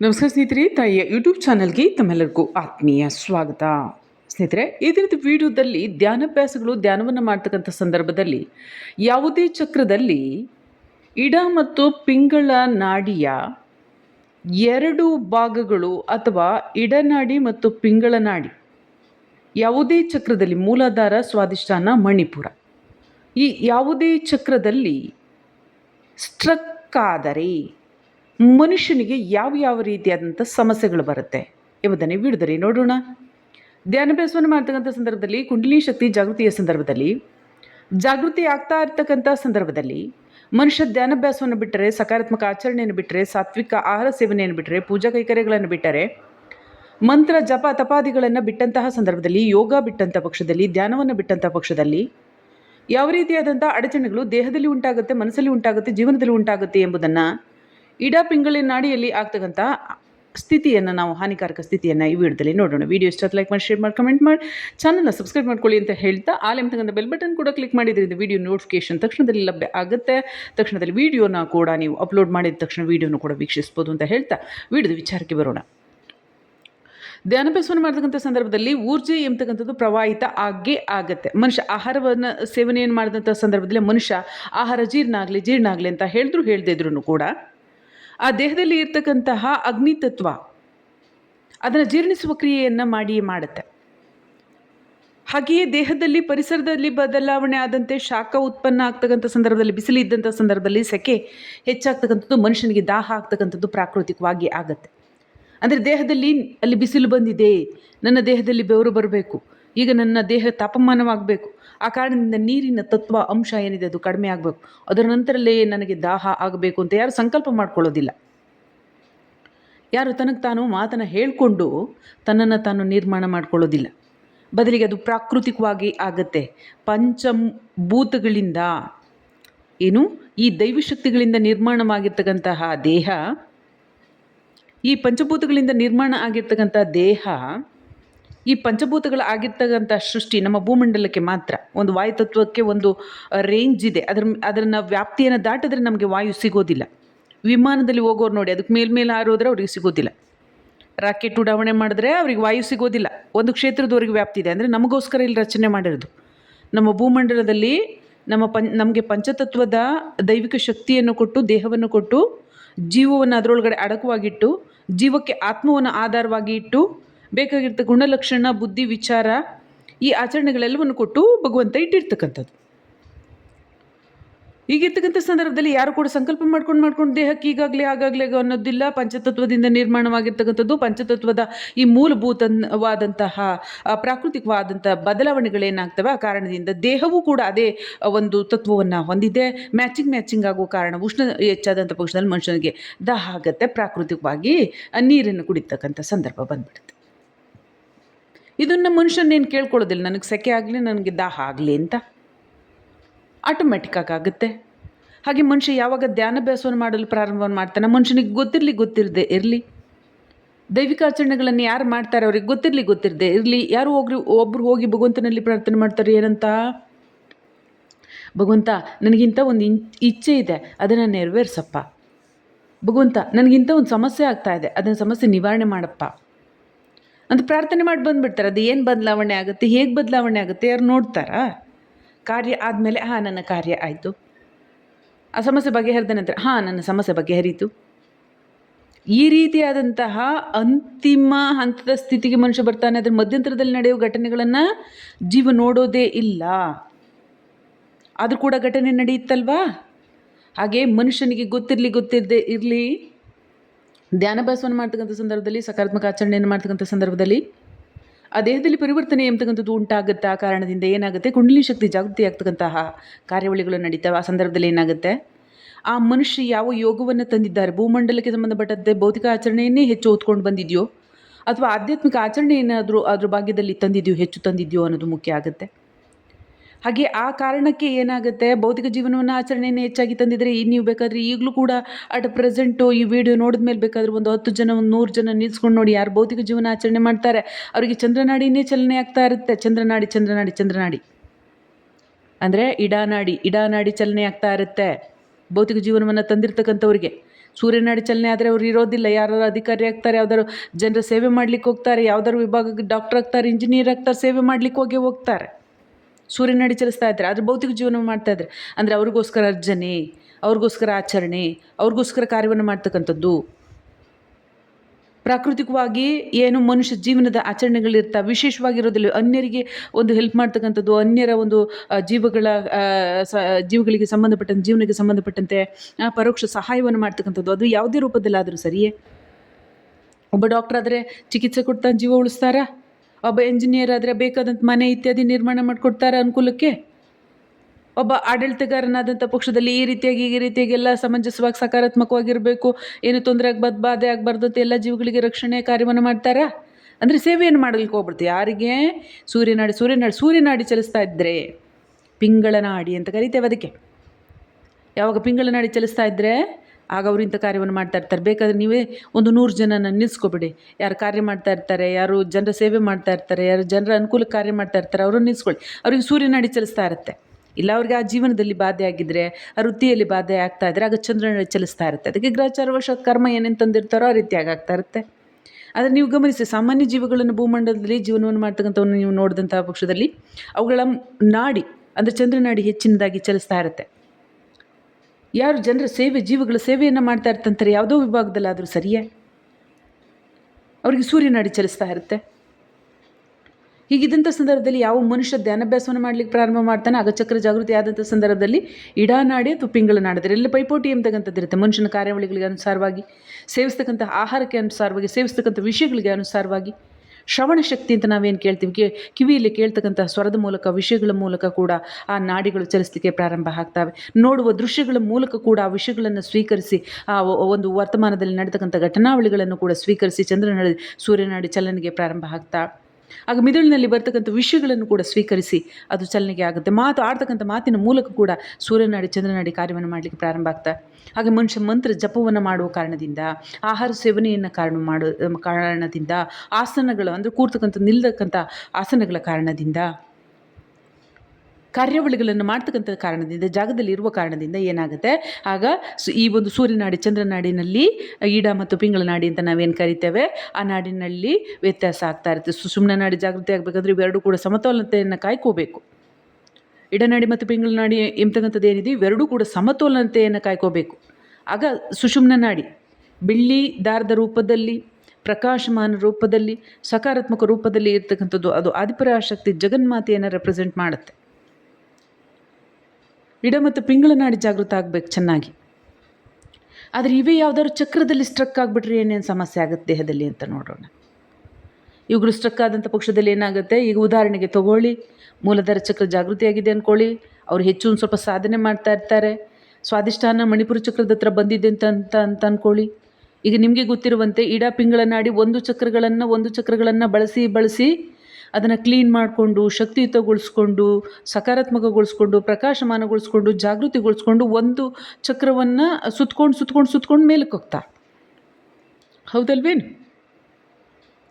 ನಮಸ್ಕಾರ ಸ್ನೇಹಿತರೆ, ತಾಯಿಯ ಯೂಟ್ಯೂಬ್ ಚಾನಲ್ಗೆ ತಮ್ಮೆಲ್ಲರಿಗೂ ಆತ್ಮೀಯ ಸ್ವಾಗತ. ಸ್ನೇಹಿತರೆ, ಈ ದಿನದ ವಿಡಿಯೋದಲ್ಲಿ ಧ್ಯಾನಾಭ್ಯಾಸಗಳು ಧ್ಯಾನವನ್ನು ಮಾಡ್ತಕ್ಕಂಥ ಸಂದರ್ಭದಲ್ಲಿ ಯಾವುದೇ ಚಕ್ರದಲ್ಲಿ ಇಡ ಮತ್ತು ಪಿಂಗಳ ನಾಡಿಯ ಎರಡು ಭಾಗಗಳು ಅಥವಾ ಇಡನಾಡಿ ಮತ್ತು ಪಿಂಗಳ ನಾಡಿ ಯಾವುದೇ ಚಕ್ರದಲ್ಲಿ ಮೂಲಾಧಾರ ಸ್ವಾದಿಷ್ಠಾನ ಮಣಿಪುರ ಈ ಯಾವುದೇ ಚಕ್ರದಲ್ಲಿ ಸ್ಟ್ರಕ್ ಆದರೆ ಮನುಷ್ಯನಿಗೆ ಯಾವ ಯಾವ ರೀತಿಯಾದಂಥ ಸಮಸ್ಯೆಗಳು ಬರುತ್ತೆ ಎಂಬುದನ್ನು ವಿಡಿದರೆ ನೋಡೋಣ. ಧ್ಯಾನಾಭ್ಯಾಸವನ್ನು ಮಾಡ್ತಕ್ಕಂಥ ಸಂದರ್ಭದಲ್ಲಿ ಕುಂಡಲಿ ಶಕ್ತಿ ಜಾಗೃತಿಯ ಸಂದರ್ಭದಲ್ಲಿ, ಜಾಗೃತಿ ಆಗ್ತಾ ಇರ್ತಕ್ಕಂಥ ಸಂದರ್ಭದಲ್ಲಿ, ಮನುಷ್ಯ ಧ್ಯಾನಾಭ್ಯಾಸವನ್ನು ಬಿಟ್ಟರೆ, ಸಕಾರಾತ್ಮಕ ಆಚರಣೆಯನ್ನು ಬಿಟ್ಟರೆ, ಸಾತ್ವಿಕ ಆಹಾರ ಸೇವನೆಯನ್ನು ಬಿಟ್ಟರೆ, ಪೂಜಾ ಕೈಕರ್ಯಗಳನ್ನು ಬಿಟ್ಟರೆ, ಮಂತ್ರ, ಜಪ, ತಪಾದಿಗಳನ್ನು ಬಿಟ್ಟಂತಹ ಸಂದರ್ಭದಲ್ಲಿ, ಯೋಗ ಬಿಟ್ಟಂಥ ಪಕ್ಷದಲ್ಲಿ, ಧ್ಯಾನವನ್ನು ಬಿಟ್ಟಂಥ ಪಕ್ಷದಲ್ಲಿ ಯಾವ ರೀತಿಯಾದಂಥ ಅಡಚಣೆಗಳು ದೇಹದಲ್ಲಿ ಉಂಟಾಗುತ್ತೆ, ಮನಸ್ಸಲ್ಲಿ ಉಂಟಾಗುತ್ತೆ, ಜೀವನದಲ್ಲಿ ಉಂಟಾಗುತ್ತೆ ಎಂಬುದನ್ನು ಇಡ ಪಿಂಗಳಿನ ನಾಡಿಯಲ್ಲಿ ಆಗ್ತಕ್ಕಂಥ ಸ್ಥಿತಿಯನ್ನು ನಾವು ಹಾನಿಕಾರಕ ಸ್ಥಿತಿಯನ್ನು ಈ ವಿಡಿಯೋದಲ್ಲಿ ನೋಡೋಣ. ವಿಡಿಯೋ ಇಷ್ಟ ಲೈಕ್ ಮಾಡಿ ಶೇರ್ ಮಾಡಿ ಕಮೆಂಟ್ ಮಾಡಿ. ಚಾನಲ್ನ ಸಬ್ಸ್ಕ್ರೈಬ್ ಮಾಡ್ಕೊಳ್ಳಿ ಅಂತ ಹೇಳ್ತಾ ಆಲೆ ಅಂತಕ್ಕಂಥ ಬೆಲ್ ಬಟನ್ ಕೂಡ ಕ್ಲಿಕ್ ಮಾಡಿದ್ರಿಂದ ವಿಡಿಯೋ ನೋಟಿಫಿಕೇಶನ್ ತಕ್ಷಣದಲ್ಲಿ ಲಭ್ಯ ಆಗುತ್ತೆ. ತಕ್ಷಣದಲ್ಲಿ ವಿಡಿಯೋನ ಕೂಡ ನೀವು ಅಪ್ಲೋಡ್ ಮಾಡಿದ ತಕ್ಷಣ ವಿಡಿಯೋನ ಕೂಡ ವೀಕ್ಷಿಸ್ಬೋದು ಅಂತ ಹೇಳ್ತಾ, ವಿಡಿಯೋದ ವಿಚಾರಕ್ಕೆ ಬರೋಣ. ಧ್ಯಾನಾಭ್ಯಾಸವನ್ನು ಮಾಡ್ತಕ್ಕಂಥ ಸಂದರ್ಭದಲ್ಲಿ ಊರ್ಜೆ ಎಂಬತಕ್ಕಂಥದ್ದು ಪ್ರವಾಹಿತ ಆಗೇ ಆಗುತ್ತೆ. ಮನುಷ್ಯ ಆಹಾರವನ್ನು ಸೇವನೆಯನ್ನು ಮಾಡಿದಂಥ ಸಂದರ್ಭದಲ್ಲಿ ಮನುಷ್ಯ ಆಹಾರ ಜೀರ್ಣ ಆಗಲಿ ಜೀರ್ಣ ಆಗಲಿ ಅಂತ ಹೇಳಿದ್ರು, ಹೇಳದೇ ಇದ್ರೂ ಕೂಡ ಆ ದೇಹದಲ್ಲಿ ಇರ್ತಕ್ಕಂತಹ ಅಗ್ನಿ ತತ್ವ ಅದನ್ನು ಜೀರ್ಣಿಸುವ ಕ್ರಿಯೆಯನ್ನು ಮಾಡಿಯೇ ಮಾಡುತ್ತೆ. ಹಾಗೆಯೇ ದೇಹದಲ್ಲಿ ಪರಿಸರದಲ್ಲಿ ಬದಲಾವಣೆ ಆದಂತೆ ಶಾಖ ಉತ್ಪನ್ನ ಆಗ್ತಕ್ಕಂಥ ಸಂದರ್ಭದಲ್ಲಿ ಬಿಸಿಲು ಇದ್ದಂಥ ಸಂದರ್ಭದಲ್ಲಿ ಸೆಕೆ ಹೆಚ್ಚಾಗ್ತಕ್ಕಂಥದ್ದು ಮನುಷ್ಯನಿಗೆ ದಾಹ ಆಗ್ತಕ್ಕಂಥದ್ದು ಪ್ರಾಕೃತಿಕವಾಗಿ ಆಗತ್ತೆ. ಅಂದರೆ ದೇಹದಲ್ಲಿ ಅಲ್ಲಿ ಬಿಸಿಲು ಬಂದಿದೆ, ನನ್ನ ದೇಹದಲ್ಲಿ ಬೆವರು ಬರಬೇಕು ಈಗ ನನ್ನ ದೇಹ ತಾಪಮಾನವಾಗಬೇಕು. ಆ ಕಾರಣದಿಂದ ನೀರಿನ ತತ್ವ ಅಂಶ ಏನಿದೆ ಅದು ಕಡಿಮೆ ಆಗಬೇಕು. ಅದರ ನಂತರಲ್ಲೇ ನನಗೆ ದಾಹ ಆಗಬೇಕು ಅಂತ ಯಾರು ಸಂಕಲ್ಪ ಮಾಡ್ಕೊಳ್ಳೋದಿಲ್ಲ. ಯಾರು ತನಗೆ ತಾನು ಮಾತನ್ನು ಹೇಳಿಕೊಂಡು ತನ್ನನ್ನು ತಾನು ನಿರ್ಮಾಣ ಮಾಡ್ಕೊಳ್ಳೋದಿಲ್ಲ. ಬದಲಿಗೆ ಅದು ಪ್ರಾಕೃತಿಕವಾಗಿ ಆಗತ್ತೆ. ಪಂಚಭೂತಗಳಿಂದ ಏನು? ಈ ದೈವಶಕ್ತಿಗಳಿಂದ ನಿರ್ಮಾಣವಾಗಿರ್ತಕ್ಕಂತಹ ದೇಹ, ಈ ಪಂಚಭೂತಗಳಿಂದ ನಿರ್ಮಾಣ ಆಗಿರ್ತಕ್ಕಂಥ ದೇಹ ಈ ಪಂಚಭೂತಗಳು ಆಗಿರ್ತಕ್ಕಂಥ ಸೃಷ್ಟಿ ನಮ್ಮ ಭೂಮಂಡಲಕ್ಕೆ ಮಾತ್ರ, ಒಂದು ವಾಯುತತ್ವಕ್ಕೆ ಒಂದು ರೇಂಜ್ ಇದೆ. ಅದ್ರ, ಅದನ್ನು ವ್ಯಾಪ್ತಿಯನ್ನು ದಾಟಿದ್ರೆ ನಮಗೆ ವಾಯು ಸಿಗೋದಿಲ್ಲ. ವಿಮಾನದಲ್ಲಿ ಹೋಗೋರು ನೋಡಿ, ಅದಕ್ಕೆ ಮೇಲ್ಮೇಲೆ ಹಾರೋದ್ರೆ ಅವ್ರಿಗೆ ಸಿಗೋದಿಲ್ಲ. ರಾಕೆಟ್ ಉಡಾವಣೆ ಮಾಡಿದ್ರೆ ಅವ್ರಿಗೆ ವಾಯು ಸಿಗೋದಿಲ್ಲ. ಒಂದು ಕ್ಷೇತ್ರದವರೆಗೆ ವ್ಯಾಪ್ತಿ ಇದೆ. ಅಂದರೆ ನಮಗೋಸ್ಕರ ಇಲ್ಲಿ ರಚನೆ ಮಾಡಿರೋದು. ನಮ್ಮ ಭೂಮಂಡಲದಲ್ಲಿ ನಮ್ಮ ಪಂ, ನಮಗೆ ಪಂಚತತ್ವದ ದೈವಿಕ ಶಕ್ತಿಯನ್ನು ಕೊಟ್ಟು, ದೇಹವನ್ನು ಕೊಟ್ಟು, ಜೀವವನ್ನು ಅದರೊಳಗಡೆ ಅಡಕವಾಗಿಟ್ಟು, ಜೀವಕ್ಕೆ ಆತ್ಮವನ್ನು ಆಧಾರವಾಗಿ ಇಟ್ಟು ಬೇಕಾಗಿರ್ತ ಗುಣಲಕ್ಷಣ, ಬುದ್ಧಿ, ವಿಚಾರ ಈ ಆಚರಣೆಗಳೆಲ್ಲವನ್ನು ಕೊಟ್ಟು ಭಗವಂತ ಇಟ್ಟಿರ್ತಕ್ಕಂಥದ್ದು. ಈಗಿರ್ತಕ್ಕಂಥ ಸಂದರ್ಭದಲ್ಲಿ ಯಾರು ಕೂಡ ಸಂಕಲ್ಪ ಮಾಡ್ಕೊಂಡು ಮಾಡ್ಕೊಂಡು ದೇಹಕ್ಕೆ ಈಗಾಗಲೇ ಆಗಾಗಲೇ ಅನ್ನೋದಿಲ್ಲ. ಪಂಚತತ್ವದಿಂದ ನಿರ್ಮಾಣವಾಗಿರ್ತಕ್ಕಂಥದ್ದು ಪಂಚತತ್ವದ ಈ ಮೂಲಭೂತವಾದಂತಹ ಪ್ರಾಕೃತಿಕವಾದಂಥ ಬದಲಾವಣೆಗಳೇನಾಗ್ತವೆ ಆ ಕಾರಣದಿಂದ ದೇಹವೂ ಕೂಡ ಅದೇ ಒಂದು ತತ್ವವನ್ನು ಹೊಂದಿದೆ. ಮ್ಯಾಚಿಂಗ್ ಮ್ಯಾಚಿಂಗ್ ಆಗೋ ಕಾರಣ ಉಷ್ಣ ಹೆಚ್ಚಾದಂಥ ಪಕ್ಷದಲ್ಲಿ ಮನುಷ್ಯನಿಗೆ ದಾಹ ಆಗತ್ತೆ. ಪ್ರಾಕೃತಿಕವಾಗಿ ನೀರನ್ನು ಕುಡಿತಕ್ಕಂಥ ಸಂದರ್ಭ ಬಂದ್ಬಿಡುತ್ತೆ. ಇದನ್ನು ಮನುಷ್ಯನೇನು ಕೇಳ್ಕೊಳ್ಳೋದಿಲ್ಲ. ನನಗೆ ಸೆಕೆ ಆಗಲಿ, ನನಗೆ ದಾಹ ಆಗಲಿ ಅಂತ. ಆಟೋಮ್ಯಾಟಿಕ್ಕಾಗಿ ಆಗುತ್ತೆ. ಹಾಗೆ ಮನುಷ್ಯ ಯಾವಾಗ ಧ್ಯಾನಾಭ್ಯಾಸವನ್ನು ಮಾಡಲು ಪ್ರಾರಂಭವನ್ನು ಮಾಡ್ತಾನೆ? ಮನುಷ್ಯನಿಗೆ ಗೊತ್ತಿರಲಿ, ಗೊತ್ತಿರದೆ ಇರಲಿ. ದೈವಿಕ ಆಚರಣೆಗಳನ್ನು ಯಾರು ಮಾಡ್ತಾರೆ ಅವ್ರಿಗೆ ಗೊತ್ತಿರಲಿ, ಗೊತ್ತಿರದೆ ಇರಲಿ. ಯಾರು ಹೋಗ್ರಿ ಒಬ್ಬರು ಹೋಗಿ ಭಗವಂತನಲ್ಲಿ ಪ್ರಾರ್ಥನೆ ಮಾಡ್ತಾರೆ ಏನಂತ? ಭಗವಂತ, ನನಗಿಂತ ಒಂದು ಇಚ್ಛೆ ಇದೆ. ಅದನ್ನು ನೆರವೇರಿಸಪ್ಪ. ಭಗವಂತ, ನನಗಿಂತ ಒಂದು ಸಮಸ್ಯೆ ಆಗ್ತಾ ಇದೆ. ಅದನ್ನು ಸಮಸ್ಯೆ ನಿವಾರಣೆ ಮಾಡಪ್ಪ. ಅಂತ ಪ್ರಾರ್ಥನೆ ಮಾಡಿ ಬಂದುಬಿಡ್ತಾರೆ. ಅದು ಏನು ಬದಲಾವಣೆ ಆಗುತ್ತೆ, ಹೇಗೆ ಬದಲಾವಣೆ ಆಗುತ್ತೆ ಯಾರು ನೋಡ್ತಾರಾ? ಕಾರ್ಯ ಆದಮೇಲೆ, ಹಾಂ, ನನ್ನ ಕಾರ್ಯ ಆಯಿತು. ಆ ಸಮಸ್ಯೆ ಬಗೆಹರಿದ ನಂತರ, ಹಾಂ, ನನ್ನ ಸಮಸ್ಯೆ ಬಗೆಹರಿತು. ಈ ರೀತಿಯಾದಂತಹ ಅಂತಿಮ ಹಂತದ ಸ್ಥಿತಿಗೆ ಮನುಷ್ಯ ಬರ್ತಾನೆ, ಅದರ ಮಧ್ಯಂತರದಲ್ಲಿ ನಡೆಯುವ ಘಟನೆಗಳನ್ನು ಜೀವ ನೋಡೋದೇ ಇಲ್ಲ. ಆದರೂ ಕೂಡ ಘಟನೆ ನಡೆಯುತ್ತಲ್ವಾ? ಹಾಗೆ ಮನುಷ್ಯನಿಗೆ ಗೊತ್ತಿರಲಿ, ಗೊತ್ತಿರದೆ ಇರಲಿ. ಧ್ಯಾನಾಭ್ಯಾಸವನ್ನು ಮಾಡ್ತಕ್ಕಂಥ ಸಂದರ್ಭದಲ್ಲಿ, ಸಕಾರಾತ್ಮಕ ಆಚರಣೆಯನ್ನು ಮಾಡ್ತಕ್ಕಂಥ ಸಂದರ್ಭದಲ್ಲಿ, ಆ ದೇಹದಲ್ಲಿ ಪರಿವರ್ತನೆ ಎಂಬತಕ್ಕಂಥದ್ದು ಉಂಟಾಗುತ್ತೆ ಆ ಕಾರಣದಿಂದ ಏನಾಗುತ್ತೆ? ಕುಂಡಲಿ ಶಕ್ತಿ ಜಾಗೃತಿ ಆಗ್ತಕ್ಕಂತಹ ಕಾರ್ಯವಳಿಗಳು ನಡೀತವೆ. ಆ ಸಂದರ್ಭದಲ್ಲಿ ಏನಾಗುತ್ತೆ? ಆ ಮನುಷ್ಯ ಯಾವ ಯೋಗವನ್ನು ತಂದಿದ್ದಾರೆ? ಭೂಮಂಡಲಕ್ಕೆ ಸಂಬಂಧಪಟ್ಟಂತೆ ಭೌತಿಕ ಆಚರಣೆಯನ್ನೇ ಹೆಚ್ಚು ಓದ್ಕೊಂಡು ಬಂದಿದೆಯೋ? ಅಥವಾ ಆಧ್ಯಾತ್ಮಿಕ ಆಚರಣೆ ಏನಾದರೂ ಅದ್ರ ಭಾಗ್ಯದಲ್ಲಿ ತಂದಿದೆಯೋ, ಹೆಚ್ಚು ತಂದಿದೆಯೋ ಅನ್ನೋದು ಮುಖ್ಯ ಆಗುತ್ತೆ. ಹಾಗೆ ಆ ಕಾರಣಕ್ಕೆ ಏನಾಗುತ್ತೆ? ಭೌತಿಕ ಜೀವನವನ್ನು ಆಚರಣೆಯನ್ನು ಹೆಚ್ಚಾಗಿ ತಂದಿದ್ದರೆ. ಈ ನೀವು ಬೇಕಾದರೆ ಈಗಲೂ ಕೂಡ ಅಟ್ ಪ್ರೆಸೆಂಟು ಈ ವಿಡಿಯೋ ನೋಡಿದ ಮೇಲೆ ಬೇಕಾದ್ರೆ ಒಂದು ಹತ್ತು ಜನ, ಒಂದು ನೂರು ಜನ ನಿಲ್ಸ್ಕೊಂಡು ನೋಡಿ ಯಾರು ಭೌತಿಕ ಜೀವನ ಆಚರಣೆ ಮಾಡ್ತಾರೆ. ಅವರಿಗೆ ಚಂದ್ರನಾಡಿನೇ ಚಲನೆ ಆಗ್ತಾ ಇರುತ್ತೆ. ಚಂದ್ರನಾಡಿ ಚಂದ್ರನಾಡಿ ಚಂದ್ರನಾಡಿ. ಅಂದರೆ ಇಡಾನಾಡಿ ಇಡಾನಾಡಿ ಚಲನೆ ಆಗ್ತಾ ಇರುತ್ತೆ. ಭೌತಿಕ ಜೀವನವನ್ನು ತಂದಿರ್ತಕ್ಕಂಥವ್ರಿಗೆ. ಸೂರ್ಯನಾಡಿ ಚಲನೆ ಆದರೆ ಅವ್ರು ಇರೋದಿಲ್ಲ. ಯಾರು ಅಧಿಕಾರಿ ಆಗ್ತಾರೆ ಯಾವ್ದಾದ್ರು ಜನರ ಸೇವೆ ಮಾಡ್ಲಿಕ್ಕೆ ಹೋಗ್ತಾರೆ ಯಾವ್ದಾದ್ರು ವಿಭಾಗಕ್ಕೆ ಡಾಕ್ಟರ್ ಆಗ್ತಾರೆ ಇಂಜಿನಿಯರ್ ಆಗ್ತಾರೆ, ಸೇವೆ ಮಾಡ್ಲಿಕ್ಕೆ ಹೋಗಿ ಹೋಗ್ತಾರೆ. ಸೂರ್ಯನಾಡಿ ಚಲಿಸ್ತಾ ಇದ್ದಾರೆ ಆದರೆ ಭೌತಿಕ ಜೀವನ ಮಾಡ್ತಾ ಇದ್ದಾರೆ ಅಂದರೆ ಅವ್ರಿಗೋಸ್ಕರ ಅರ್ಜನೆ, ಅವ್ರಿಗೋಸ್ಕರ ಆಚರಣೆ, ಅವ್ರಿಗೋಸ್ಕರ ಕಾರ್ಯವನ್ನು ಮಾಡ್ತಕ್ಕಂಥದ್ದು. ಪ್ರಾಕೃತಿಕವಾಗಿ ಏನು ಮನುಷ್ಯ ಜೀವನದ ಆಚರಣೆಗಳಿರ್ತಾ ವಿಶೇಷವಾಗಿರೋದಿಲ್ಲ. ಅನ್ಯರಿಗೆ ಒಂದು ಹೆಲ್ಪ್ ಮಾಡ್ತಕ್ಕಂಥದ್ದು, ಅನ್ಯರ ಒಂದು ಜೀವಗಳ ಸ, ಜೀವಗಳಿಗೆ ಸಂಬಂಧಪಟ್ಟಂತೆ ಜೀವನಕ್ಕೆ ಸಂಬಂಧಪಟ್ಟಂತೆ ಪರೋಕ್ಷ ಸಹಾಯವನ್ನು ಮಾಡ್ತಕ್ಕಂಥದ್ದು. ಅದು ಯಾವುದೇ ರೂಪದಲ್ಲಾದರೂ ಸರಿಯೇ. ಒಬ್ಬ ಡಾಕ್ಟರ್ ಆದರೆ ಚಿಕಿತ್ಸೆ ಕೊಡ್ತಾನೆ ಜೀವ ಉಳಿಸ್ತಾರಾ? ಒಬ್ಬ ಇಂಜಿನಿಯರ್ ಆದರೆ ಬೇಕಾದಂಥ ಮನೆ ಇತ್ಯಾದಿ ನಿರ್ಮಾಣ ಮಾಡಿಕೊಡ್ತಾರೆ ಅನುಕೂಲಕ್ಕೆ? ಒಬ್ಬ ಆಡಳಿತಗಾರನಾದಂಥ ಪಕ್ಷದಲ್ಲಿ ಈ ರೀತಿಯಾಗಿ ಈ ರೀತಿಯಾಗಿ ಎಲ್ಲ ಸಮಂಜಸವಾಗಿ ಸಕಾರಾತ್ಮಕವಾಗಿರಬೇಕು, ಏನು ತೊಂದರೆ ಆಗಬಾರ್ದು, ಬಾಧೆ ಆಗಬಾರ್ದು ಅಂತ ಎಲ್ಲ ಜೀವಗಳಿಗೆ ರಕ್ಷಣೆ ಕಾರ್ಯವನ್ನು ಮಾಡ್ತಾರಾ? ಅಂದರೆ ಸೇವೆಯನ್ನು ಮಾಡಲಿಕ್ಕೆ ಹೋಗ್ಬಿಡ್ತು ಯಾರಿಗೆ? ಸೂರ್ಯನಾಡಿ ಸೂರ್ಯನಾಡಿ ಸೂರ್ಯನಾಡಿ ಚಲಿಸ್ತಾ ಇದ್ದರೆ ಪಿಂಗಳನಾಡಿ ಅಂತ ಕರಿತೇವೆ ಅದಕ್ಕೆ. ಯಾವಾಗ ಪಿಂಗಳನಾಡಿ ಚಲಿಸ್ತಾ ಇದ್ದರೆ ಆಗ ಅವರು ಇಂಥ ಕಾರ್ಯವನ್ನು ಮಾಡ್ತಾ ಇರ್ತಾರೆ. ಬೇಕಾದರೆ ನೀವೇ ಒಂದು ನೂರು ಜನನ ನಿಲ್ಲಿಸ್ಕೊಬಿಡಿ ಯಾರು ಕಾರ್ಯ ಮಾಡ್ತಾ ಇರ್ತಾರೆ, ಯಾರು ಜನರ ಸೇವೆ ಮಾಡ್ತಾ ಇರ್ತಾರೆ, ಯಾರು ಜನರ ಅನುಕೂಲಕ್ಕೆ ಕಾರ್ಯ ಮಾಡ್ತಾ ಇರ್ತಾರೆ, ಅವರನ್ನು ನಿಲ್ಲಿಸ್ಕೊಳ್ಳಿ ಅವ್ರಿಗೆ ಸೂರ್ಯನಾಡಿ ಚಲಿಸ್ತಾ ಇರುತ್ತೆ. ಇಲ್ಲ ಅವ್ರಿಗೆ ಆ ಜೀವನದಲ್ಲಿ ಬಾಧೆ ಆಗಿದ್ದರೆ ಆ ವೃತ್ತಿಯಲ್ಲಿ ಬಾಧೆ ಆಗ್ತಾ ಇದ್ದರೆ ಆಗ ಚಂದ್ರನಾಡಿ ಚಲಿಸ್ತಾ ಇರುತ್ತೆ. ಅದಕ್ಕೆ ಗ್ರಹಚಾರ ವರ್ಷ ಕರ್ಮ ಏನೇನು ತಂದಿರ್ತಾರೋ ಆ ರೀತಿಯಾಗಿ ಆಗ್ತಾ ಇರುತ್ತೆ. ಆದರೆ ನೀವು ಗಮನಿಸಿ, ಸಾಮಾನ್ಯ ಜೀವಿಗಳನ್ನು ಭೂಮಂಡಲದಲ್ಲಿ ಜೀವನವನ್ನು ಮಾಡ್ತಕ್ಕಂಥವನ್ನು ನೀವು ನೋಡಿದಂತಹ ಪಕ್ಷದಲ್ಲಿ, ಅವುಗಳ ನಾಡಿ, ಅಂದರೆ ಚಂದ್ರನಾಡಿ ಹೆಚ್ಚಿನದಾಗಿ ಚಲಿಸ್ತಾ ಇರುತ್ತೆ. ಯಾರು ಜನರ ಸೇವೆ, ಜೀವಗಳ ಸೇವೆಯನ್ನು ಮಾಡ್ತಾ ಇರ್ತಂತಾರೆ? ಯಾವುದೋ ವಿಭಾಗದಲ್ಲಾದರೂ ಸರಿಯೇ? ಅವರಿಗೆ ಸೂರ್ಯನಾಡಿ ಚಲಿಸ್ತಾ ಇರುತ್ತೆ. ಹೀಗಿದ್ದಂಥ ಸಂದರ್ಭದಲ್ಲಿ ಯಾವ ಮನುಷ್ಯ ಧ್ಯಾನಾಭ್ಯಾಸವನ್ನು ಮಾಡಲಿಕ್ಕೆ ಪ್ರಾರಂಭ ಮಾಡ್ತಾನೆ ಅಗಚಕ್ರ ಜಾಗೃತಿ ಆದಂಥ ಸಂದರ್ಭದಲ್ಲಿ ಇಡಾನಾಡಿ ಅಥವಾ ಪಿಂಗಳ ನಾಡಿದ್ರೆ, ಎಲ್ಲ ಪೈಪೋಟಿ ಎಂಬತಕ್ಕಂಥದ್ದು ಇರುತ್ತೆ ಮನುಷ್ಯನ ಕಾರ್ಯಾವಳಿಗಳಿಗೆ ಅನುಸಾರವಾಗಿ ಸೇವಿಸ್ತಕ್ಕಂಥ ಆಹಾರಕ್ಕೆ ಅನುಸಾರವಾಗಿ ಸೇವಿಸ್ತಕ್ಕಂಥ ವಿಷಯಗಳಿಗೆ ಅನುಸಾರವಾಗಿ. ಶ್ರವಣ ಶಕ್ತಿ ಅಂತ ನಾವೇನು ಕೇಳ್ತೀವಿ? ಕೇ ಕಿವಿಯಲ್ಲಿ ಕೇಳ್ತಕ್ಕಂಥ ಸ್ವರದ ಮೂಲಕ, ವಿಷಯಗಳ ಮೂಲಕ ಕೂಡ ಆ ನಾಡಿಗಳು ಚಲಿಸಲಿಕ್ಕೆ ಪ್ರಾರಂಭ ಆಗ್ತವೆ. ನೋಡುವ ದೃಶ್ಯಗಳ ಮೂಲಕ ಕೂಡ ಆ ವಿಷಯಗಳನ್ನು ಸ್ವೀಕರಿಸಿ, ಆ ಒಂದು ವರ್ತಮಾನದಲ್ಲಿ ನಡೆತಕ್ಕಂಥ ಘಟನಾವಳಿಗಳನ್ನು ಕೂಡ ಸ್ವೀಕರಿಸಿ ಚಂದ್ರನಾಡಿ ಸೂರ್ಯನಾಡಿ ಚಲನೆಗೆ ಪ್ರಾರಂಭ ಆಗ್ತಾ ಆಗ ಮಿದುಳಿನಲ್ಲಿ ಬರ್ತಕ್ಕಂಥ ವಿಷಯಗಳನ್ನು ಕೂಡ ಸ್ವೀಕರಿಸಿ ಅದು ಚಲನೆಗೆ ಆಗುತ್ತೆ. ಮಾತು ಆಡ್ತಕ್ಕಂಥ ಮಾತಿನ ಮೂಲಕ ಕೂಡ ಸೂರ್ಯನಾಡಿ ಚಂದ್ರನಾಡಿ ಕಾರ್ಯವನ್ನು ಮಾಡಲಿಕ್ಕೆ ಪ್ರಾರಂಭ ಆಗ್ತಾ, ಹಾಗೆ ಮನುಷ್ಯ ಮಂತ್ರ ಜಪವನ್ನು ಮಾಡುವ ಕಾರಣದಿಂದ, ಆಹಾರ ಸೇವನೆಯನ್ನು ಕಾರಣ ಮಾಡೋ, ಕಾರಣದಿಂದ, ಆಸನಗಳು ಅಂದರೆ ಕೂರ್ತಕ್ಕಂಥ ನಿಲ್ತಕ್ಕಂಥ ಆಸನಗಳ ಕಾರಣದಿಂದ ಕಾರ್ಯಾವಳಿಗಳನ್ನು ಮಾಡ್ತಕ್ಕಂಥ ಕಾರಣದಿಂದ ಜಾಗದಲ್ಲಿ ಇರುವ ಕಾರಣದಿಂದ ಏನಾಗುತ್ತೆ? ಆಗ ಈ ಒಂದು ಸೂರ್ಯನಾಡಿ, ಚಂದ್ರನಾಡಿನಲ್ಲಿ ಈಡ ಮತ್ತು ಪಿಂಗಳ ನಾಡಿ ಅಂತ ನಾವೇನು ಕರಿತೇವೆ? ಆ ನಾಡಿನಲ್ಲಿ ವ್ಯತ್ಯಾಸ ಆಗ್ತಾ ಇರುತ್ತೆ. ಸುಷುಮ್ನ ನಾಡಿ ಜಾಗೃತಿ ಆಗಬೇಕಂದ್ರೆ ಇವೆರಡೂ ಕೂಡ ಸಮತೋಲನತೆಯನ್ನು ಕಾಯ್ಕೋಬೇಕು. ಇಡನಾಡಿ ಮತ್ತು ಪಿಂಗಳ ನಾಡಿ ಎಂಬತಕ್ಕಂಥದ್ದು ಏನಿದೆ? ಇವೆರಡೂ ಕೂಡ ಸಮತೋಲನತೆಯನ್ನು ಕಾಯ್ಕೋಬೇಕು. ಆಗ ಸುಷುಮ್ನ ನಾಡಿ ಬೆಳ್ಳಿ ದಾರದ ರೂಪದಲ್ಲಿ, ಪ್ರಕಾಶಮಾನ ರೂಪದಲ್ಲಿ, ಸಕಾರಾತ್ಮಕ ರೂಪದಲ್ಲಿ ಇರ್ತಕ್ಕಂಥದ್ದು ಅದು ಆದಿಪರಾಶಕ್ತಿ ಜಗನ್ಮಾತೆಯನ್ನು ರೆಪ್ರೆಸೆಂಟ್ ಮಾಡುತ್ತೆ. ಇಡ ಮತ್ತು ಪಿಂಗಳ ನಾಡಿ ಜಾಗೃತ ಆಗಬೇಕು ಚೆನ್ನಾಗಿ. ಆದರೆ ಇವೇ ಯಾವ್ದಾದ್ರು ಚಕ್ರದಲ್ಲಿ ಸ್ಟ್ರಕ್ ಆಗಿಬಿಟ್ರೆ ಏನೇನು ಸಮಸ್ಯೆ ಆಗುತ್ತೆ ದೇಹದಲ್ಲಿ ಅಂತ ನೋಡೋಣ. ಇವುಗಳು ಸ್ಟ್ರಕ್ ಆದಂಥ ಪಕ್ಷದಲ್ಲಿ ಏನಾಗುತ್ತೆ? ಈಗ ಉದಾಹರಣೆಗೆ ತಗೊಳ್ಳಿ, ಮೂಲಧಾರ ಚಕ್ರ ಜಾಗೃತಿಯಾಗಿದೆ ಅಂದ್ಕೊಳ್ಳಿ ಅವ್ರು ಹೆಚ್ಚು ಒಂದು ಸ್ವಲ್ಪ ಸಾಧನೆ ಮಾಡ್ತಾ ಇರ್ತಾರೆ. ಸ್ವಾದಿಷ್ಠಾನ ಮಣಿಪುರ ಚಕ್ರದ ಹತ್ರ ಬಂದಿದೆ ಅಂತ ಅಂತ ಅಂತ ಅಂದ್ಕೊಳ್ಳಿ ಈಗ ನಿಮಗೆ ಗೊತ್ತಿರುವಂತೆ ಇಡ, ಪಿಂಗಳ ನಾಡಿ ಒಂದು ಚಕ್ರಗಳನ್ನು ಒಂದು ಚಕ್ರಗಳನ್ನು ಬಳಸಿ ಬಳಸಿ ಅದನ್ನು ಕ್ಲೀನ್ ಮಾಡಿಕೊಂಡು, ಶಕ್ತಿಯುತಗೊಳಿಸ್ಕೊಂಡು, ಸಕಾರಾತ್ಮಕಗೊಳಿಸ್ಕೊಂಡು, ಪ್ರಕಾಶಮಾನಗೊಳಿಸ್ಕೊಂಡು, ಜಾಗೃತಿಗೊಳಿಸ್ಕೊಂಡು ಒಂದು ಚಕ್ರವನ್ನು ಸುತ್ಕೊಂಡು ಸುತ್ಕೊಂಡು ಸುತ್ಕೊಂಡು ಮೇಲಕ್ಕೆ ಹೋಗ್ತಾ ಹೌದಲ್ವೇನು?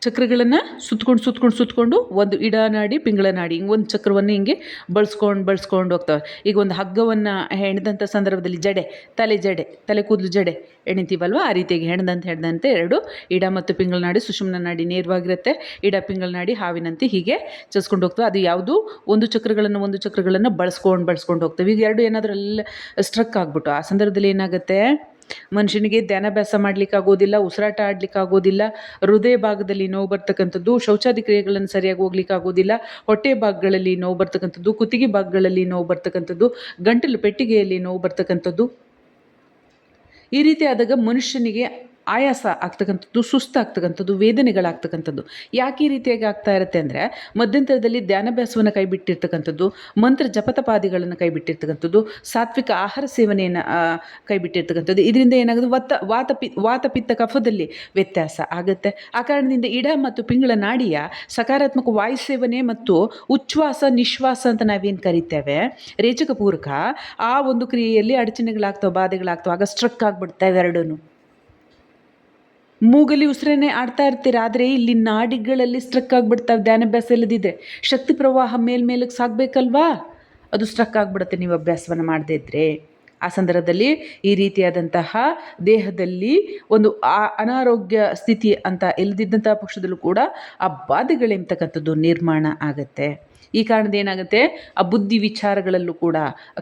ಚಕ್ರಗಳನ್ನು ಸುತ್ಕೊಂಡು ಸುತ್ಕೊಂಡು ಸುತ್ಕೊಂಡು ಒಂದು ಇಡ ನಾಡಿ, ಪಿಂಗಳ ನಾಡಿ, ಹಿಂಗೆ ಒಂದು ಚಕ್ರವನ್ನು ಹಿಂಗೆ ಬಳಸ್ಕೊಂಡು ಬಳಸ್ಕೊಂಡು ಹೋಗ್ತವೆ. ಈಗ ಒಂದು ಹಗ್ಗವನ್ನು ಹೆಣ್ದಂಥ ಸಂದರ್ಭದಲ್ಲಿ ಜಡೆ, ತಲೆ ಜಡೆ, ತಲೆ ಕೂದಲು ಜಡೆ ಎಣಿತೀವಲ್ವ ಆ ರೀತಿಯಾಗಿ ಹೆಣ್ದಂತ ಹೆಣ್ದಂತೆ ಎರಡು ಇಡ ಮತ್ತು ಪಿಂಗಳ ನಾಡಿ, ಸುಷುಮ್ನ ನಾಡಿ ನೇರವಾಗಿರುತ್ತೆ. ಇಡ, ಪಿಂಗಳ ನಾಡಿ, ಹಾವಿನಂತೆ ಹೀಗೆ ಚಸ್ಕೊಂಡು ಹೋಗ್ತವೆ. ಅದು ಯಾವುದು? ಒಂದು ಚಕ್ರಗಳನ್ನು ಒಂದು ಚಕ್ರಗಳನ್ನು ಬಳಸ್ಕೊಂಡು ಬಳಸ್ಕೊಂಡು ಹೋಗ್ತವೆ. ಈಗ ಎರಡು ಏನಾದರೂ ಎಲ್ಲ ಸ್ಟ್ರಕ್ ಆಗಿಬಿಟ್ಟು ಆ ಸಂದರ್ಭದಲ್ಲಿ ಏನಾಗುತ್ತೆ? ಮನುಷ್ಯನಿಗೆ ಧ್ಯಾನಾಭ್ಯಾಸ ಮಾಡ್ಲಿಕ್ಕೆ ಆಗೋದಿಲ್ಲ, ಉಸಿರಾಟ ಆಡ್ಲಿಕ್ಕೆ ಆಗೋದಿಲ್ಲ, ಹೃದಯ ಭಾಗದಲ್ಲಿ ನೋವು ಬರ್ತಕ್ಕಂಥದ್ದು, ಶೌಚಾದಿ ಕ್ರಿಯೆಗಳನ್ನು ಸರಿಯಾಗಿ ಹೋಗ್ಲಿಕ್ಕೆ ಆಗೋದಿಲ್ಲ, ಹೊಟ್ಟೆ ಭಾಗಗಳಲ್ಲಿ ನೋವು ಬರ್ತಕ್ಕಂಥದ್ದು, ಕುತ್ತಿಗೆ ಭಾಗಗಳಲ್ಲಿ ನೋವು ಬರ್ತಕ್ಕಂಥದ್ದು, ಗಂಟಲು ಪೆಟ್ಟಿಗೆಯಲ್ಲಿ ನೋವು ಬರ್ತಕ್ಕಂಥದ್ದು. ಈ ರೀತಿ ಆದಾಗ ಮನುಷ್ಯನಿಗೆ ಆಯಾಸ ಆಗ್ತಕ್ಕಂಥದ್ದು ಸುಸ್ತಾಗ್ತಕ್ಕಂಥದ್ದು ವೇದನೆಗಳಾಗ್ತಕ್ಕಂಥದ್ದು ಯಾಕೆ ಈ ರೀತಿಯಾಗಿ ಆಗ್ತಾ ಇರುತ್ತೆ ಅಂದರೆ ಮಧ್ಯಂತರದಲ್ಲಿ ಧ್ಯಾನಾಭ್ಯಾಸವನ್ನು ಕೈಬಿಟ್ಟಿರ್ತಕ್ಕಂಥದ್ದು, ಮಂತ್ರ ಜಪತಪಾದಿಗಳನ್ನು ಕೈಬಿಟ್ಟಿರ್ತಕ್ಕಂಥದ್ದು, ಸಾತ್ವಿಕ ಆಹಾರ ಸೇವನೆಯನ್ನು ಕೈಬಿಟ್ಟಿರ್ತಕ್ಕಂಥದ್ದು, ಇದರಿಂದ ಏನಾಗುತ್ತೆ ವತ್ತ ವಾತ ಪಿ ಪಿತ್ತ ಕಫದಲ್ಲಿ ವ್ಯತ್ಯಾಸ ಆಗುತ್ತೆ. ಆ ಕಾರಣದಿಂದ ಇಡ ಮತ್ತು ಪಿಂಗಳ ನಾಡಿಯ ಸಕಾರಾತ್ಮಕ ವಾಯು ಸೇವನೆ ಮತ್ತು ಉಚ್ಛ್ವಾಸ, ನಿಶ್ವಾಸ ಅಂತ ನಾವೇನು ಕರಿತೇವೆ? ರೇಚಕ ಪೂರ್ವಕ ಆ ಒಂದು ಕ್ರಿಯೆಯಲ್ಲಿ ಅಡಚಣೆಗಳಾಗ್ತವೆ, ಬಾಧೆಗಳಾಗ್ತವೆ, ಆಗ ಸ್ಟ್ರಕ್ ಆಗಿಬಿಡ್ತವೆ ಎರಡೂ ಮೂಗಲಿ ಉಸಿರೇನೆ ಆಡ್ತಾ ಇರ್ತೀರ? ಆದರೆ ಇಲ್ಲಿ ನಾಡಿಗಳಲ್ಲಿ ಸ್ಟ್ರಕ್ ಆಗಿಬಿಡ್ತಾವೆ ಧ್ಯಾನಾಭ್ಯಾಸ ಇಲ್ಲದಿದ್ದರೆ ಶಕ್ತಿ ಪ್ರವಾಹ ಮೇಲ್ಮೇಲಕ್ಕೆ ಸಾಗಬೇಕಲ್ವಾ ಅದು ಸ್ಟ್ರಕ್ ಆಗಿಬಿಡುತ್ತೆ ನೀವು ಅಭ್ಯಾಸವನ್ನು ಮಾಡದೇ ಇದ್ದರೆ ಆ ಸಂದರ್ಭದಲ್ಲಿ ಈ ರೀತಿಯಾದಂತಹ ದೇಹದಲ್ಲಿ ಒಂದು ಆ ಅನಾರೋಗ್ಯ ಸ್ಥಿತಿ ಅಂತ ಇಲ್ಲದಿದ್ದಂತಹ ಪಕ್ಷದಲ್ಲೂ ಕೂಡ ಆ ಬಾಧೆಗಳೆಂಬತಕ್ಕಂಥದ್ದು ನಿರ್ಮಾಣ ಆಗುತ್ತೆ. ಈ ಕಾರಣದ ಏನಾಗುತ್ತೆ? ಆ ಬುದ್ಧಿ ವಿಚಾರಗಳಲ್ಲೂ ಕೂಡ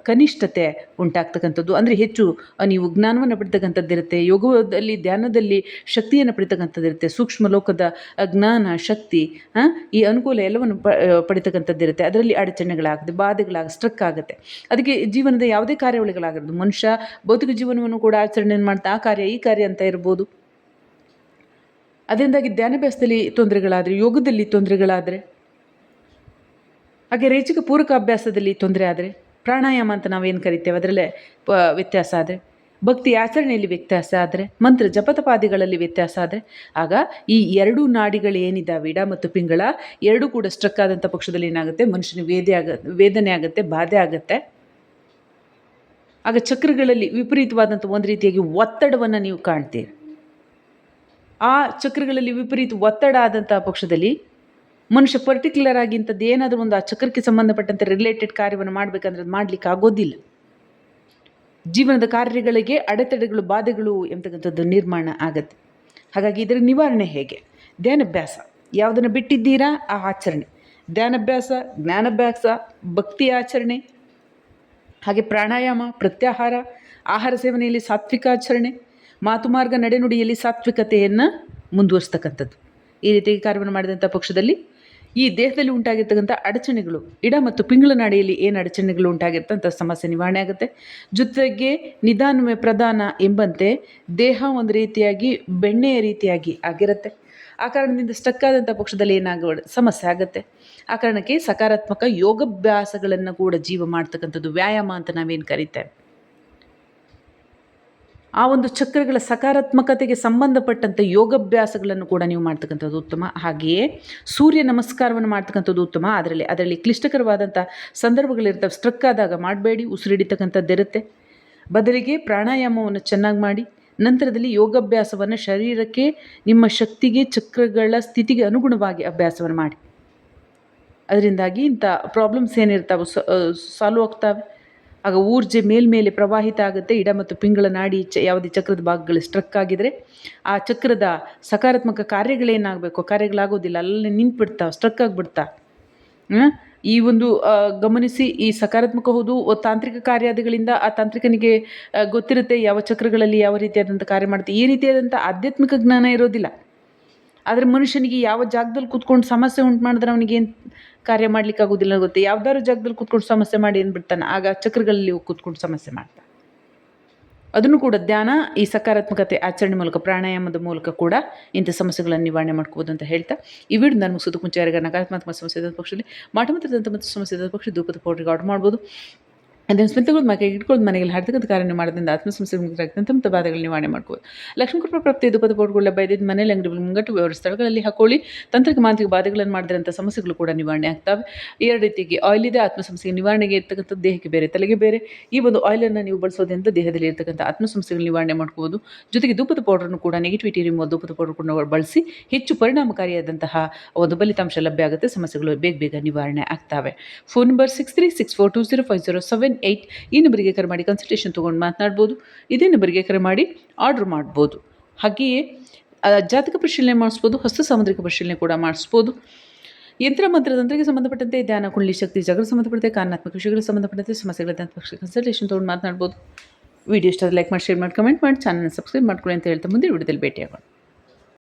ಕನಿಷ್ಠತೆ ಉಂಟಾಗ್ತಕ್ಕಂಥದ್ದು. ಅಂದರೆ ಹೆಚ್ಚು ನೀವು ಜ್ಞಾನವನ್ನು ಪಡಿತಕ್ಕಂಥದ್ದಿರುತ್ತೆ ಯೋಗದಲ್ಲಿ, ಧ್ಯಾನದಲ್ಲಿ ಶಕ್ತಿಯನ್ನು ಪಡಿತಕ್ಕಂಥದ್ದಿರುತ್ತೆ ಸೂಕ್ಷ್ಮ ಲೋಕದ ಜ್ಞಾನ, ಶಕ್ತಿ ಈ ಅನುಕೂಲ ಎಲ್ಲವನ್ನು ಪಡಿತಕ್ಕಂಥದ್ದಿರುತ್ತೆ ಅದರಲ್ಲಿ ಅಡಚಣೆಗಳಾಗುತ್ತೆ ಬಾಧೆಗಳಾಗ ಸ್ಟ್ರಕ್ ಆಗುತ್ತೆ. ಅದಕ್ಕೆ ಜೀವನದ ಯಾವುದೇ ಕಾರ್ಯಾವಳಿಗಳಾಗಿರೋದು ಮನುಷ್ಯ ಭೌತಿಕ ಜೀವನವನ್ನು ಕೂಡ ಆಚರಣೆಯನ್ನು ಮಾಡ್ತಾ, ಆ ಕಾರ್ಯ ಈ ಕಾರ್ಯ ಅಂತ ಇರ್ಬೋದು. ಅದರಿಂದಾಗಿ ಧ್ಯಾನಾಭ್ಯಾಸದಲ್ಲಿ ತೊಂದರೆಗಳಾದರೆ, ಯೋಗದಲ್ಲಿ ತೊಂದರೆಗಳಾದರೆ ಹಾಗೆ ರೇಚಿಕ ಪೂರಕ ಅಭ್ಯಾಸದಲ್ಲಿ ತೊಂದರೆ ಆದರೆ ಪ್ರಾಣಾಯಾಮ ಅಂತ ನಾವೇನು ಕರಿತೇವೆ, ಅದರಲ್ಲೇ ಪ, ವ್ಯತ್ಯಾಸ ಆದರೆ, ಭಕ್ತಿ ಆಚರಣೆಯಲ್ಲಿ ವ್ಯತ್ಯಾಸ ಆದರೆ, ಮಂತ್ರ ಜಪತಪಾದಿಗಳಲ್ಲಿ ವ್ಯತ್ಯಾಸ ಆದರೆ, ಆಗ ಈ ಎರಡು ನಾಡಿಗಳು ಏನಿದ್ದಾವೆ ವಿಡ ಮತ್ತು ಪಿಂಗಳ, ಎರಡೂ ಕೂಡ ಸ್ಟ್ರಕ್ ಆದಂಥ ಪಕ್ಷದಲ್ಲಿ ಏನಾಗುತ್ತೆ, ಮನುಷ್ಯನಿಗೆ ವೇದೆ ಆಗ, ವೇದನೆ ಆಗುತ್ತೆ, ಬಾಧೆ ಆಗುತ್ತೆ. ಆಗ ಚಕ್ರಗಳಲ್ಲಿ ವಿಪರೀತವಾದಂಥ ಒಂದು ರೀತಿಯಾಗಿ ಒತ್ತಡವನ್ನು ನೀವು ಕಾಣ್ತೀರಿ. ಆ ಚಕ್ರಗಳಲ್ಲಿ ವಿಪರೀತ ಒತ್ತಡ ಆದಂಥ ಪಕ್ಷದಲ್ಲಿ ಮನುಷ್ಯ ಪರ್ಟಿಕ್ಯುಲರ್ ಆಗಿ ಇಂಥದ್ದು ಏನಾದರೂ ಒಂದು ಆ ಚಕ್ರಕ್ಕೆ ಸಂಬಂಧಪಟ್ಟಂತೆ ರಿಲೇಟೆಡ್ ಕಾರ್ಯವನ್ನು ಮಾಡಬೇಕಂದ್ರೆ ಅದು ಮಾಡಲಿಕ್ಕೆ ಆಗೋದಿಲ್ಲ. ಜೀವನದ ಕಾರ್ಯಗಳಿಗೆ ಅಡೆತಡೆಗಳು, ಬಾಧೆಗಳು ಎಂತಕ್ಕಂಥದ್ದು ನಿರ್ಮಾಣ ಆಗತ್ತೆ. ಹಾಗಾಗಿ ಇದರ ನಿವಾರಣೆ ಹೇಗೆ? ಧ್ಯಾನಭ್ಯಾಸ. ಯಾವುದನ್ನು ಬಿಟ್ಟಿದ್ದೀರಾ? ಆ ಆಚರಣೆ. ಧ್ಯಾನಭ್ಯಾಸ, ಜ್ಞಾನಭ್ಯಾಸ, ಭಕ್ತಿ ಆಚರಣೆ, ಹಾಗೆ ಪ್ರಾಣಾಯಾಮ, ಪ್ರತ್ಯಾಹಾರ, ಆಹಾರ ಸೇವನೆಯಲ್ಲಿ ಸಾತ್ವಿಕ ಆಚರಣೆ, ಮಾತು ಮಾರ್ಗ, ನಡೆನುಡಿಯಲ್ಲಿ ಸಾತ್ವಿಕತೆಯನ್ನು ಮುಂದುವರಿಸ್ತಕ್ಕಂಥದ್ದು. ಈ ರೀತಿ ಕಾರ್ಯವನ್ನು ಮಾಡಿದಂಥ ಪಕ್ಷದಲ್ಲಿ ಈ ದೇಹದಲ್ಲಿ ಉಂಟಾಗಿರ್ತಕ್ಕಂಥ ಅಡಚಣೆಗಳು, ಇಡ ಮತ್ತು ಪಿಂಗಳ ನಾಡಿಯಲ್ಲಿ ಏನು ಅಡಚಣೆಗಳು ಉಂಟಾಗಿರ್ತಂಥ ಸಮಸ್ಯೆ ನಿವಾರಣೆ ಆಗುತ್ತೆ. ಜೊತೆಗೆ ನಿಧಾನವೇ ಪ್ರಧಾನ ಎಂಬಂತೆ ದೇಹ ಒಂದು ರೀತಿಯಾಗಿ, ಬೆಣ್ಣೆಯ ರೀತಿಯಾಗಿ ಆಗಿರುತ್ತೆ. ಆ ಕಾರಣದಿಂದ ಸ್ಟಕ್ ಆದಂಥ ಪಕ್ಷದಲ್ಲಿ ಏನಾಗ ಸಮಸ್ಯೆ ಆಗುತ್ತೆ. ಆ ಕಾರಣಕ್ಕೆ ಸಕಾರಾತ್ಮಕ ಯೋಗಾಭ್ಯಾಸಗಳನ್ನು ಕೂಡ ಜೀವ ಮಾಡ್ತಕ್ಕಂಥದ್ದು ವ್ಯಾಯಾಮ ಅಂತ ನಾವೇನು ಕರಿತೇವೆ. ಆ ಒಂದು ಚಕ್ರಗಳ ಸಕಾರಾತ್ಮಕತೆಗೆ ಸಂಬಂಧಪಟ್ಟಂಥ ಯೋಗಾಭ್ಯಾಸಗಳನ್ನು ಕೂಡ ನೀವು ಮಾಡ್ತಕ್ಕಂಥದ್ದು ಉತ್ತಮ. ಹಾಗೆಯೇ ಸೂರ್ಯ ನಮಸ್ಕಾರವನ್ನು ಮಾಡ್ತಕ್ಕಂಥದ್ದು ಉತ್ತಮ. ಅದರಲ್ಲಿ ಅದರಲ್ಲಿ ಕ್ಲಿಷ್ಟಕರವಾದಂಥ ಸಂದರ್ಭಗಳಿರ್ತವೆ. ಸ್ಟ್ರಕ್ ಆದಾಗ ಮಾಡಬೇಡಿ ಉಸಿರಿಡಿತಕ್ಕಂಥದ್ದಿರುತ್ತೆ ಬದಲಿಗೆ ಪ್ರಾಣಾಯಾಮವನ್ನು ಚೆನ್ನಾಗಿ ಮಾಡಿ, ನಂತರದಲ್ಲಿ ಯೋಗಾಭ್ಯಾಸವನ್ನು ಶರೀರಕ್ಕೆ, ನಿಮ್ಮ ಶಕ್ತಿಗೆ, ಚಕ್ರಗಳ ಸ್ಥಿತಿಗೆ ಅನುಗುಣವಾಗಿ ಅಭ್ಯಾಸವನ್ನು ಮಾಡಿ. ಅದರಿಂದಾಗಿ ಇಂಥ ಪ್ರಾಬ್ಲಮ್ಸ್ ಏನಿರ್ತಾವೆ ಸಾಲ್ವ್ ಆಗ್ತವೆ. ಆಗ ಊರ್ಜೆ ಮೇಲ್ಮೇಲೆ ಪ್ರವಾಹಿತ ಆಗುತ್ತೆ, ಇಡ ಮತ್ತು ಪಿಂಗಳ ನಾಡಿ ಚ ಯಾವುದೇ ಚಕ್ರದ ಭಾಗಗಳು ಸ್ಟ್ರಕ್ ಆಗಿದರೆ ಆ ಚಕ್ರದ ಸಕಾರಾತ್ಮಕ ಕಾರ್ಯಗಳೇನಾಗಬೇಕು? ಕಾರ್ಯಗಳಾಗೋದಿಲ್ಲ ಅಲ್ಲೇ ನಿಂತ್ಬಿಡ್ತಾವೆ ಸ್ಟ್ರಕ್ ಆಗಿಬಿಡ್ತಾ. ಈ ಒಂದು ಗಮನಿಸಿ ಈ ಸಕಾರಾತ್ಮಕ ಹೌದು ತಾಂತ್ರಿಕ ಕಾರ್ಯಾದಿಗಳಿಂದ ಆ ತಾಂತ್ರಿಕನಿಗೆ ಗೊತ್ತಿರುತ್ತೆ ಯಾವ ಚಕ್ರಗಳಲ್ಲಿ ಯಾವ ರೀತಿಯಾದಂಥ ಕಾರ್ಯ ಮಾಡುತ್ತೆ. ಈ ರೀತಿಯಾದಂಥ ಆಧ್ಯಾತ್ಮಿಕ ಜ್ಞಾನ ಇರೋದಿಲ್ಲ. ಆದರೆ ಮನುಷ್ಯನಿಗೆ ಯಾವ ಜಾಗದಲ್ಲಿ ಕೂತ್ಕೊಂಡು ಸಮಸ್ಯೆ ಉಂಟು ಮಾಡಿದ್ರೆ ಏನು ಕಾರ್ಯ ಮಾಡ್ಲಿಕ್ಕೆ ಆಗೋದಿಲ್ಲ ಗೊತ್ತೆ. ಯಾವ್ದಾದ್ರು ಜಾಗದಲ್ಲಿ ಕೂತ್ಕೊಂಡು ಸಮಸ್ಯೆ ಮಾಡಿ ಅಂದ್ಬಿಡ್ತಾನೆ ಆಗ ಚಕ್ರಗಳಲ್ಲಿ ಕೂತ್ಕೊಂಡು ಸಮಸ್ಯೆ ಮಾಡ್ತಾನೆ. ಅದನ್ನು ಕೂಡ ಧ್ಯಾನ, ಈ ಸಕಾರಾತ್ಮಕತೆ ಆಚರಣೆ ಮೂಲಕ, ಪ್ರಾಣಾಯಾಮದ ಮೂಲಕ ಕೂಡ ಇಂಥ ಸಮಸ್ಯೆಗಳನ್ನು ನಿವಾರಣೆ ಮಾಡ್ಕೋಬೋದು ಅಂತ ಹೇಳ್ತಾ. ಈ ವಿಡಿಯೋ ನಾನು ಮುಗಿಸೋದು ಮುಂಚೆ ಯಾರಿಗ ನಕಾರಾತ್ಮಕ ಸಮಸ್ಯೆ ಪಕ್ಷದಲ್ಲಿ ಮಾಟ ಮತ್ತು ಸಮಸ್ಯೆ ಇದ್ದ ಪಕ್ಷ ಧೂಪದ ಪೌಡ್ರಿಗೆ ಆರ್ಡರ್ ಮಾಡ್ಬೋದು. ಅದನ್ನು ಸ್ಮಿತಗಳು ಮಕ್ಕಳಿಗೆ ಇಟ್ಕೊಳ್ಳೋದು ಮನೆಯಲ್ಲಿ ಹಾಡ್ತಕ್ಕಂಥ ಕಾರ್ಯ ಮಾಡೋದ್ರಿಂದ ಆತ್ಮಸಂಸ್ಥೆ ಮುಗಿದಾಗ್ತಂಥ ಮತ್ತು ಬಾಧೆಗಳು ನಿವಾರಣೆ ಮಾಡ್ಬೋದು ಲಕ್ಷ್ಮೀ ಕೃಪಾ ಪ್ರಾಪ್ತಿ ದುಪ್ಪದ ಪೋಟ್ಗಳ ಬೈದಿದ್ದು ಮನೆಯಲ್ಲಿ ಅಂಗಡಿ ಮುಂಗಟ್ಟು ಅವರ ಸ್ಥಳಗಳಲ್ಲಿ ಹಾಕೊಳ್ಳಿ. ತಂತ್ರಿಕ ಮಾಂತ್ರಿಕ ಬಾಧೆಗಳನ್ನು ಮಾಡಿದಂಥ ಸಮಸ್ಯೆಗಳು ಕೂಡ ನಿವಾರಣೆ ಆಗ್ತವೆ. ಎರಡು ರೀತಿಗೆ ಆಯಿಲ್ ಇದೆ, ಆತ್ಮಸಂಸ್ಥೆಗೆ ನಿವಾರಣೆಗೆ ಇರ್ತಕ್ಕಂಥ ದೇಹಕ್ಕೆ ಬೇರೆ, ತಲೆಗೆ ಬೇರೆ. ಈ ಒಂದು ಆಯಿಲನ್ನು ನೀವು ಬಳಸೋದ್ರಿಂದ ದೇಹದಲ್ಲಿ ಇರ್ತಕ್ಕಂಥ ಆತ್ಮಸಂಸ್ಥೆಗಳು ನಿವಾರಣೆ ಮಾಡ್ಕೋಬೋದು. ಜೊತೆಗೆ ಧೂಪದ ಪೌಡರ್ನು ಕೂಡ ನೆಗೆಟಿವಿಟಿ ರಿಮೂವ್ ಧೂಪದ ಪೌಡರ್ ಕೂಡ ಬಳಸಿ ಹೆಚ್ಚು ಪರಿಣಾಮಕಾರಿಯಾದಂತಹ ಒಂದು ಫಲಿತಾಂಶ ಲಭ್ಯ ಆಗುತ್ತೆ. ಸಮಸ್ಯೆಗಳು ಬೇಗ ಬೇಗ ನಿವಾರಣೆ ಆಗ್ತವೆ. Phone number six three six four two zero five zero seven eight ಈ ನಂಬರಿಗೆ ಕರೆ ಮಾಡಿ ಕನ್ಸಲ್ಟೇಷನ್ ತೊಗೊಂಡು ಮಾತನಾಡ್ಬೋದು, ಇದೇ ನಂಬರಿಗೆ ಕರೆ ಮಾಡಿ ಆರ್ಡ್ರ್ ಮಾಡ್ಬೋದು. ಹಾಗೆಯೇ ಜಾತಕ ಪರಿಶೀಲನೆ ಮಾಡಿಸ್ಬೋದು, ಹಸ್ತ ಸಾಮುದ್ರಿಕ ಪರಿಶೀಲನೆ ಕೂಡ ಮಾಡಿಸ್ಬೋದು. ಯಂತ್ರ ಮಂತ್ರತಂತ್ರಕ್ಕೆ ಸಂಬಂಧಪಟ್ಟಂತೆ ಧ್ಯಾನ, ಕುಂಡಲಿ ಶಕ್ತಿ, ಜಗಳ ಸಂಬಂಧಪಟ್ಟಂತೆ ಕಾನಾತ್ಮಕ ವಿಷಯಗಳಿಗೆ ಸಂಬಂಧಪಟ್ಟಂತೆ ಸಮಸ್ಯೆಗಳ ಕನ್ಸಲ್ಟೇಷನ್ ತೊಗೊಂಡು ಮಾತನಾಡ್ಬೋದು. ವಿಡಿಯೋ ಇಷ್ಟ ಲೈಕ್ ಮಾಡಿ ಶೇರ್ ಮಾಡಿ ಕಮೆಂಟ್ ಮಾಡಿ ಚಾನಲ್ ಸಬ್ಸ್ಕ್ರೈಬ್ ಮಾಡ್ಕೊಳ್ಳಿ ಅಂತ ಹೇಳ್ತಾ ಮುಂದೆ ವಿಡಿಯೋದಲ್ಲಿ ಭೇಟಿಯಾಗೋಣ.